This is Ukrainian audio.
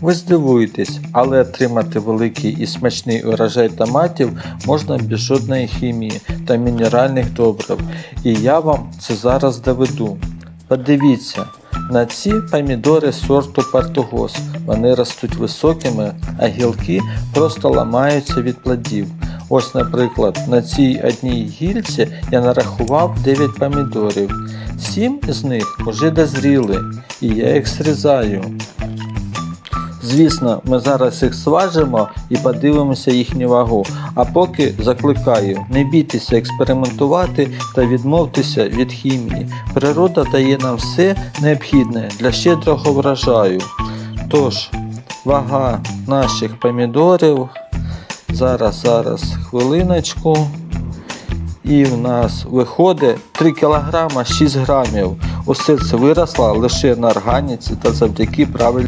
Ви здивуєтесь, але отримати великий і смачний урожай томатів можна без жодної хімії та мінеральних добрив. І я вам це зараз доведу. Подивіться, на ці помідори сорту Партугос. Вони ростуть високими, а гілки просто ламаються від плодів. Ось, наприклад, на цій одній гільці я нарахував 9 помідорів. 7 з них вже дозріли, і я їх зрізаю. Звісно, ми зараз їх зважимо і подивимося їхню вагу. А поки закликаю, не бійтеся експериментувати та відмовтеся від хімії. Природа дає нам все необхідне для щедрого врожаю. Тож, вага наших помідорів. Зараз, зараз, хвилиночку. І в нас виходить 3 кг 6 грамів. Усе це виросло лише на органіці та завдяки правильній